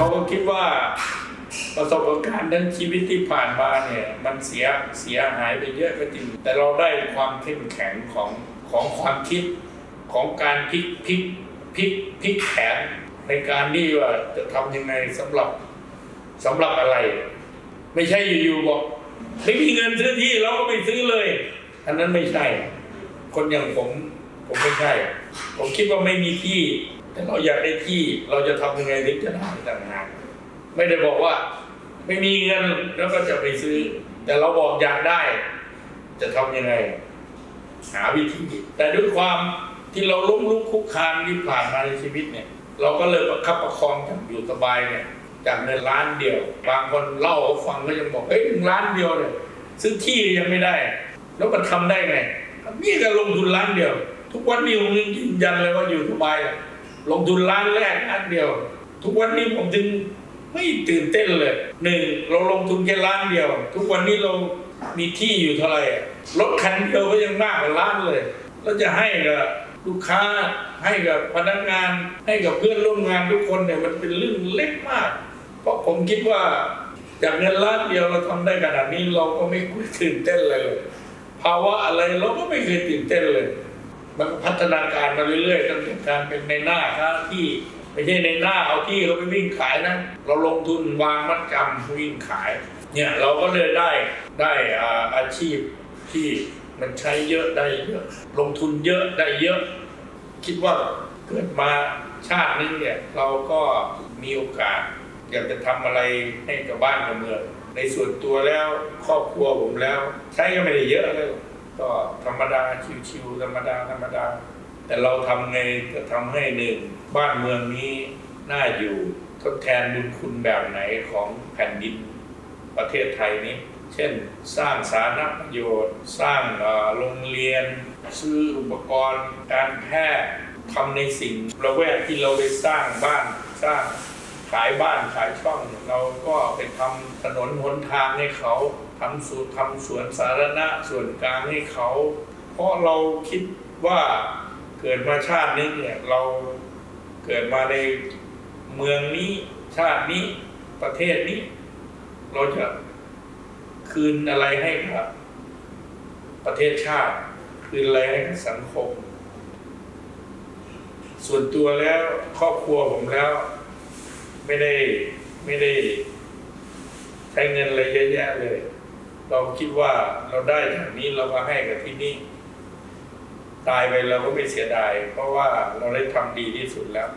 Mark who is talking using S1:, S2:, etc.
S1: เราคิดว่าประสบการณ์ทั้งชีวิตที่ผ่านมาเนี่ย มันเสียเสียหายไปเยอะก็จริง แต่เราได้ความเข้มแข็งของของความคิดของการพลิกพลิกพลิกพลิกแผนในการที่ว่าจะทำยังไงสำหรับสำหรับอะไร ไม่ใช่อยู่ๆบอกไม่มีเงินซื้อที่เราก็ไปซื้อเลย อันนั้นไม่ใช่ คนอย่างผม ผมไม่ใช่ ผมคิดว่าไม่มีที่ แต่เราอยากได้ที่เราจะทำยังไงถึงจะได้ต่างหากไม่ได้บอกว่า ไม่มีเงินแล้วก็จะไปซื้อ แต่เราบอกอยากได้ จะทำยังไง หาวิธี แต่ด้วยความที่เราล้มลุกคุกคานที่ผ่านมาในชีวิตเนี่ย เราก็เลยประคับประคองจากอยู่สบายเนี่ยจากเงินล้านเดียว บางคนเล่าให้ฟังก็ยังบอกเฮ้ยหนึ่งล้านเดียวเนี่ยซื้อที่ยังไม่ได้ แล้วมันทำได้ไงนี่ก็ลงทุนล้านเดียว ทุกวันนี้ผมยังยืนยันเลยว่าอยู่สบาย ลงทุนล้านแรกล้านเดียว ทุกวันนี้ผมถึงไม่ตื่นเต้นเลยหนึ่งเราลงทุนแค่ล้านเดียว ทุกวันนี้เรามีที่อยู่เท่าไหร่รถคันเดียวก็ยังมากกว่าล้านเลยแล้วจะให้กับลูกค้าให้กับพนักงาน ให้กับเพื่อนร่วมงานทุกคนเนี่ยมันเป็นเรื่องเล็กมาก เพราะผมคิดว่าจากเงินล้านเดียวเราทำได้ขนาดนี้เราก็ไม่ควรตื่นเต้นเลยเลยภาวะอะไรเราก็ไม่เคยตื่นเต้นเลย มันพัฒนาการมาเรื่อยๆตั้งแต่การเป็นในหน้าค้าที่ไม่ใช่ในหน้าเอาที่เขาไปวิ่งขายนะเราลงทุนวางมัดจำวิ่งขายเนี่ยเราก็เลยได้ได้อาอาชีพที่มันใช้เยอะได้เยอะลงทุนเยอะได้เยอะ คิดว่าเกิดมาชาตินึงเนี่ยเราก็มีโอกาส อยากจะทำอะไรให้กับบ้านกับเมืองในส่วนตัวแล้วครอบครัวผมแล้ว ใช้ก็ไม่ได้เยอะเลย ก็ธรรมดาชิวๆธรรมดาธรรมดา แต่เราทำไงจะทำให้หนึ่งบ้านเมืองนี้น่าอยู่ทดแทนบุญคุณแบบไหนของแผ่นดินประเทศไทยนี้ เช่น สร้างสาธารณประโยชน์ สร้างโรงเรียน ซื้ออุปกรณ์ การแพทย์ทำในสิ่งระแวกที่เราไปสร้างบ้านสร้าง ขายบ้านขายช่อง เราก็ไปทำถนนหนทางให้เขาทำสูตรทำสวนสาธารณะส่วนกลางให้เขา เพราะเราคิดว่าเกิดมาชาตินี้เนี่ยเราเกิดมาในเมืองนี้ชาตินี้ประเทศนี้ เราจะคืนอะไรให้กับประเทศชาติ คืนอะไรให้กับสังคม ส่วนตัวแล้วครอบครัวผมแล้ว ไม่ได้ไม่ได้ใช้เงินอะไรเยอะแยะเลย เราคิดว่าเราได้ทางนี้เราก็ให้กับที่นี่ ตายไปเราก็ไม่เสียดาย เพราะว่าเราได้ทำดีที่สุดแล้ว